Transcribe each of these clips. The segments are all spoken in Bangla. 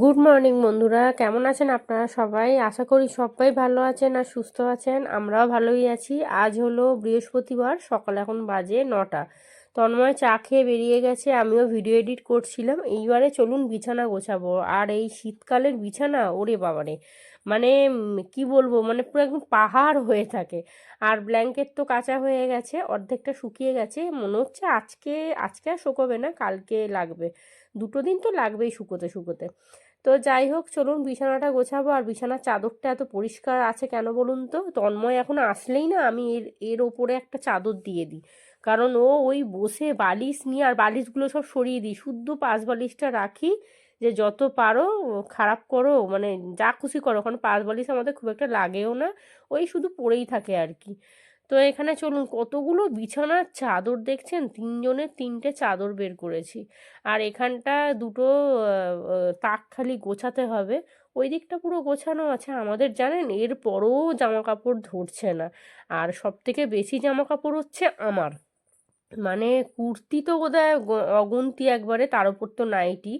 গুড মর্নিং বন্ধুরা। কেমন আছেন আপনারা সবাই? আশা করি সবাই ভালো আছেন আর সুস্থ আছেন। আমরাও ভালোই আছি। আজ হলো বৃহস্পতিবার, সকাল এখন বাজে নটা। তন্ময় চা খেয়ে বেরিয়ে গেছে, আমিও ভিডিও এডিট করছিলাম। এইবারে চলুন বিছানা গোছাবো। আর এই শীতকালের বিছানা, ওরে বাবারে। মানে কি বলব? মানে পুরো একদম পাহাড় হয়ে থাকে। আর ব্ল্যাঙ্কেট তো কাঁচা হয়ে গেছে, অর্ধেকটা শুকিয়ে গেছে। মনে হচ্ছে আজকে আজকে আর শুকোবে না, কালকে লাগবে। দুটো দিন তো লাগবেই শুকোতে শুকোতে। তো যাই হোক, চলুন বিছানাটা গোছাবো। আর বিছানার চাদরটা এত পরিষ্কার আছে কেন বলুন তো? তন্ময় এখন আসলেই না, আমি এর এর ওপরে একটা চাদর দিয়ে দিই। কারণ ও ওই বসে বালিশ নিয়ে, আর বালিশগুলো সব সরিয়ে দিই। শুদ্ধ পাশ বালিশটা রাখি যে যত পারো, খারাপ করো মানে যা খুশি করো। কারণ পাশ বালিশ আমাদের খুব একটা লাগেও না, ওই শুধু পড়েই থাকে আর কি। তো এখানে চলুন, কতগুলো বিছানার চাদর দেখছেন? তিনজনের তিনটে চাদর বের করেছি। আর এখানটা দুটো তাক খালি গোছাতে হবে। ওই দিকটা পুরো গোছানো আছে। আমাদের জানেন এরপরও জামা কাপড় ধরছে না। আর সব থেকে বেশি জামা কাপড় হচ্ছে আমার। মানে কুর্তি তো বোধহয় অগুন্তি একবারে, তার উপর তো নাইটি।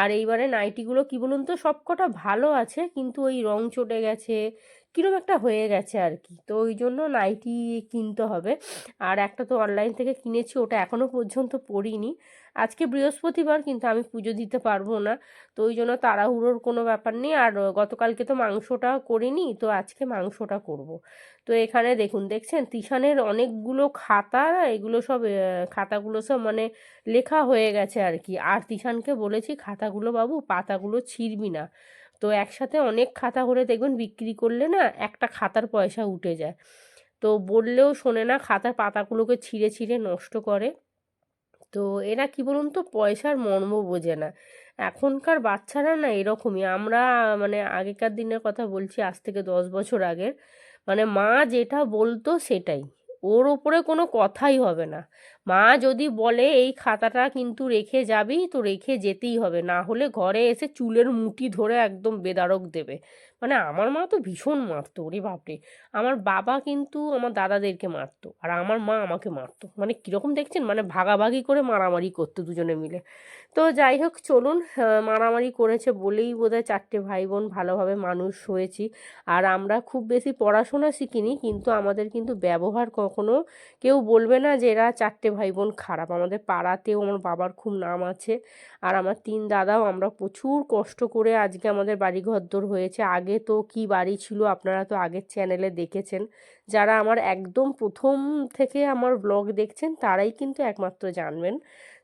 আর এইবারে নাইটিগুলো কি বলুন তো সব কটা ভালো আছে, কিন্তু ওই রং চটে গেছে কিরম একটা হয়ে গেছে আর কি তো ওই জন্য নাইটি কিনতে হবে। আর একটা তো অনলাইন থেকে কিনেছি, ওটা এখনও পর্যন্ত পরিনি আজকে বৃহস্পতিবার, কিন্তু আমি পুজো দিতে পারব না। তো ওই জন্য তাড়াহুড়োর কোনো ব্যাপার নেই। আর গতকালকে তো মাংসটা করিনি, তো আজকে মাংসটা করব। তো এখানে দেখুন, দেখছেন? তিশানের অনেকগুলো খাতা, এগুলো সব খাতাগুলো সব মানে লেখা হয়ে গেছে আর কি আর তিশানকে বলেছি, খাতাগুলো বাবু, পাতাগুলো ছিঁড়বি না। তো একসাথে অনেক খাতা করে দেখবেন বিক্রি করলে না একটা খাতার পয়সা উঠে যায়। তো বললেও শোনে না, খাতার পাতাগুলোকে ছিঁড়ে ছিঁড়ে নষ্ট করে। তো এরা কি বলুন তো, পয়সার মর্ম বোঝে না। এখনকার বাচ্চারা না এরকমই। আমরা মানে আগেকার দিনের কথা বলছি, আজ থেকে দশ বছর আগের। মানে মা যেটা বলতো সেটাই। ওর ওপরে কোনো কথাই হবে না। মা যদি বলে, এই খাতাটা কিন্তু রেখে যাবি, তো রেখে যেতেই হবে। না হলে ঘরে এসে চুলের মুটি ধরে একদম বেদারক দেবে। মানে আমার মা তো ভীষণ মারতো, ওরে বাপরে। আমার বাবা কিন্তু আমার দাদাদেরকে মারতো, আর আমার মা আমাকে মারতো। মানে কীরকম দেখছেন? মানে ভাগাভাগি করে মারামারি করতো দুজনে মিলে। তো যাই হোক, চলুন মারামারি করেছে বলেই বোধহয় চারটে ভাই বোন ভালোভাবে মানুষ হয়েছি। আর আমরা খুব বেশি পড়াশোনা শিখিনি, কিন্তু আমাদের কিন্তু ব্যবহার কখনো কেউ বলবে না যে এরা চারটে ভাই বোন খারাপ। আমাদের পাড়াতেও আমার বাবার খুব নাম আছে। আর আমার তিন দাদাও আমরা প্রচুর কষ্ট করে আজকে আমাদের বাড়ি ঘরদোর হয়েছে। আগে তো কি বাড়ি ছিল আপনারা তো আগের চ্যানেলে দেখেছেন। যারা আমার একদম প্রথম থেকে আমার ব্লগ দেখছেন তারাই কিন্তু একমাত্র জানবেন।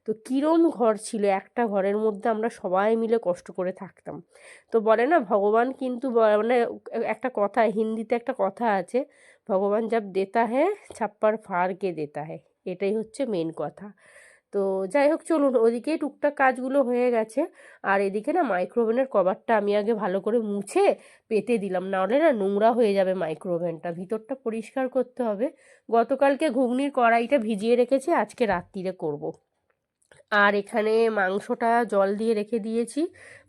তো কিরম ঘর ছিল, একটা ঘরের মধ্যে আমরা সবাই মিলে কষ্ট করে থাকতাম। তো বলে না, ভগবান কিন্তু মানে একটা কথা, হিন্দিতে একটা কথা আছে, ভগবান জব দেতা হ্যায়, ছাপ্পার ফাড় কে দেতা হ্যায়। এটাই হচ্ছে মেন কথা। তো যাই হোক, চলুন ওদিকে টুকটাক কাজগুলো হয়ে গেছে। আর এদিকে না মাইক্রোওভেনের কভারটা আমি আগে ভালো করে মুছে পেতে দিলাম, নাহলে না নোংরা হয়ে যাবে মাইক্রোওভেনটা। ভিতরটা পরিষ্কার করতে হবে। গতকালকে ঘুগনির কড়াইটা ভিজিয়ে রেখেছি, আজকে রাত্রিরে করব। আর এখানে মাংসটা জল দিয়ে রেখে দিয়েছি।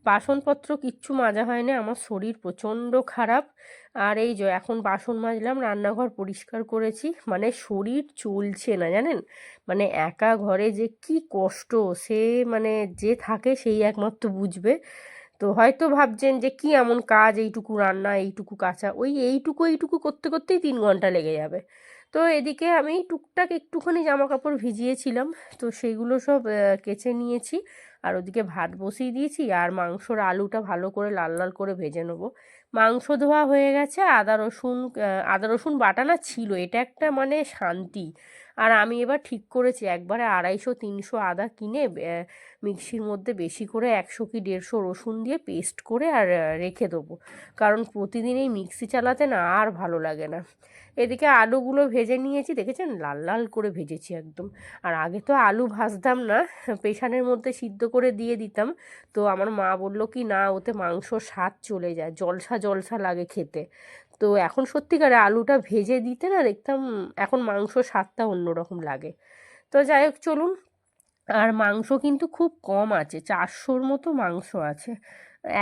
বাসনপত্র কিচ্ছু মাজা হয় না আমার শরীর প্রচণ্ড খারাপ। আর এই যে এখন বাসন মাজলাম, রান্নাঘর পরিষ্কার করেছি। মানে শরীর চলছে না, জানেন? মানে একা ঘরে যে কি কষ্ট, সে মানে যে থাকে সেই একমাত্র বুঝবে। তো হয়তো ভাবছেন যে কি এমন কাজ, এইটুকু রান্না, এইটুকু কাঁচা, ওই এইটুকু এইটুকু করতে, করতেই তিন ঘণ্টা লেগে যাবে। তো এদিকে আমি টুকটাক একটুখানি জামা কাপড় ভিজিয়েছিলাম। তো সেগুলো সব কেচে নিয়েছি। আর ওদিকে ভাত বসিয়ে দিয়েছি। আর মাংসর আলুটা ভালো করে লাল লাল করে ভেজে নেব। মাংস ধোয়া হয়ে গেছে। আদা রসুন আদা রসুন বাটানা ছিল। এটা একটা মানে শান্তি। আর আমি এবার ঠিক করেছি, একবারে আড়াইশো, তিনশো আদা কিনে মিক্সির মধ্যে বেশি করে একশো কি দেড়শো রসুন দিয়ে পেস্ট করে আর রেখে দেবো। কারণ প্রতিদিন এই মিক্সি চালাতে না আর ভালো লাগে না। এদিকে আলুগুলো ভেজে নিয়েছি, দেখেছেন? লাল লাল করে ভেজেছি একদম। আর আগে তো আলু ভাজতাম না প্রেশারের মধ্যে সিদ্ধ করে দিয়ে দিতাম। তো আমার মা বলল, কি না, ওতে মাংস স্বাদ চলে যায়, জলসা জলসা লাগে খেতে। তো এখন সত্যিকারে আলুটা ভেজে দিতে না দেখতাম এখন মাংস স্বাদটা অন্যরকম লাগে। তো যাই হোক, চলুন। আর মাংস কিন্তু খুব কম আছে, চারশোর মতো মাংস আছে।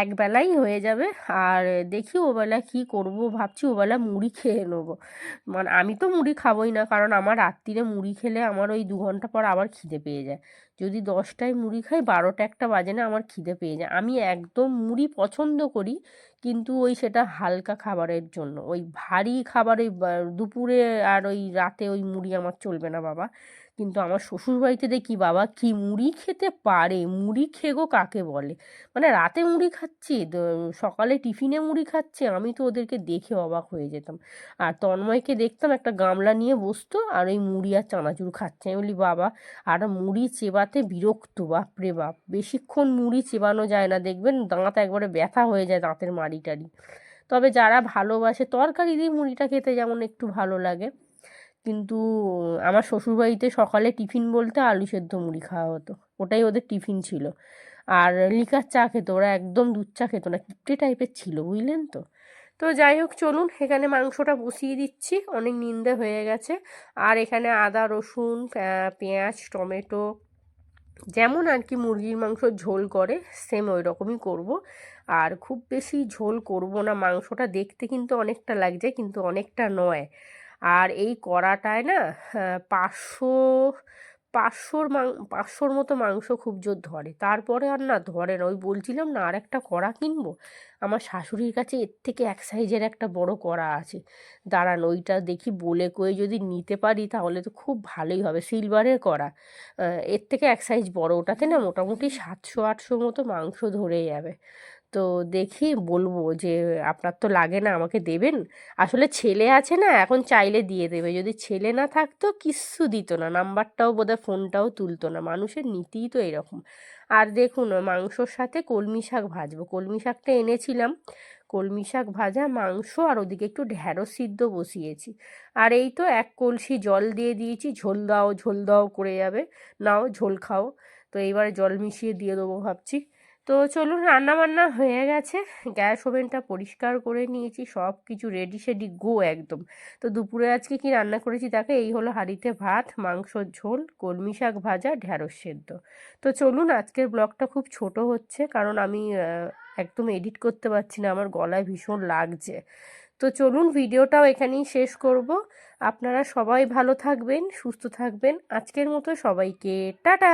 একবেলাই হয়ে যাবে। আর দেখি ওবেলা কি করব, ভাবছি ওবেলা মুড়ি খেয়ে নেব। মানে আমি তো মুড়ি খাবোই না, কারণ আমার রাত্রিরে মুড়ি খেলে আমার ওই দু ঘণ্টা পর আবার খিদে পেয়ে যায়। যদি দশটায় মুড়ি খাই, বারোটা একটা বাজে না আমার খিদে পেয়ে যায়। আমি একদম মুড়ি পছন্দ করি কিন্তু ওই সেটা হালকা খাবারের জন্য। ওই ভারী খাবার দুপুরে আর ওই রাতে ওই মুড়ি আমার চলবে না বাবা। কিন্তু আমার শ্বশুরবাড়িতে দেখি বাবা কি মুড়ি খেতে পারে? মুড়ি খেগো কাকে বলে? মানে রাতে মুড়ি খাচ্ছি সকালে টিফিনে মুড়ি খাচ্ছে, আমি তো ওদেরকে দেখে অবাক হয়ে যেতাম। আর তন্ময়কে দেখতাম একটা গামলা নিয়ে বসতো আর ওই মুড়ি আর চানাচুর খাচ্ছে। আমি বলি, বাবা, আর মুড়ি চেবাতে বিরক্ত? বাপরে বাপ, বেশিক্ষণ মুড়ি চেবানো যায় না। দেখবেন দাঁত একবারে ব্যথা হয়ে যায় দাঁতের মাড়ি টাড়ি তবে যারা ভালোবাসে, তরকারি দিয়ে মুড়িটা খেতে যেমন একটু ভালো লাগে। কিন্তু আমার শ্বশুরবাড়িতে সকালে টিফিন বলতে আলু সেদ্ধ মুড়ি খাওয়া হতো। ওটাই ওদের টিফিন ছিল। আর লিকার চা খেত, ওরা একদম দুধ চা খেত না, কিপটে টাইপের ছিল, বুঝলেন তো? তো যাই হোক, চলুন, এখানে মাংসটা বসিয়ে দিচ্ছি। অনেক নিন্দে হয়ে গেছে। আর এখানে আদা, রসুন পেঁয়াজ, টমেটো যেমন আর কি মুরগির মাংস ঝোল করে সেম ওই রকমই করব। আর খুব বেশি ঝোল করব না, মাংসটা দেখতে কিন্তু অনেকটা লাগছে, কিন্তু অনেকটা নয়। আর এই কড়াটায় না পাঁচশো পাঁচশোর মাং, পাঁচশোর মতো মাংস খুব জোর ধরে। তারপরে আর না ধরে না। ওই বলছিলাম, না, আর একটা কড়া কিনবো? আমার শাশুড়ির কাছে এর থেকে এক সাইজের একটা বড় কড়া আছে। দাঁড়ান, ওইটা দেখি বলে কয়ে যদি নিতে পারি তাহলে তো খুব ভালোই হবে। সিলভারের কড়া। এর থেকে এক সাইজ বড়। ওটাতে না মোটামুটি সাতশো আটশো মতো মাংস ধরে যাবে। তো দেখি বলব যে, আপনার তো লাগে না আমাকে দেবেন। আসলে ছেলে আছে না, এখন চাইলে দিয়ে দেবে। যদি ছেলে না থাকতো, কিচ্ছু দিত না। নাম্বারটাও বোধহয় ফোনটাও তুলতো না। মানুষের নীতিই তো এরকম। আর দেখুন, মাংসর সাথে কলমি শাক ভাজবো। কলমি শাকটা এনেছিলাম। কলমি শাক ভাজা, মাংস আর ওদিকে একটু ঢ্যাঁড়স সিদ্ধ বসিয়েছি। আর এই তো এক কলসি জল দিয়ে দিয়েছি। ঝোল দাও ঝোল দাও করে যাবে। নাও, ঝোল খাও। তো এইবারে জল মিশিয়ে দিয়ে দেবো ভাবছি। তো চলুন রান্না বান্না হয়ে গেছে। গ্যাস ওভেনটা পরিষ্কার করে নিয়েছি সব কিছু রেডি সেডি গো একদম। তো দুপুরে আজকে কি রান্না করেছি তাকে এই হলো হাঁড়িতে ভাত, মাংসর ঝোল, কলমি শাক ভাজা, ঢ্যাঁড়স সেদ্ধ। তো চলুন আজকের ব্লগটা খুব ছোট হচ্ছে, কারণ আমি একদম এডিট করতে পারছি না, আমার গলায় ভীষণ লাগছে। তো চলুন ভিডিওটাও এখানেই শেষ করব। আপনারা সবাই ভালো থাকবেন, সুস্থ থাকবেন। আজকের মতো সবাইকে, টাটা!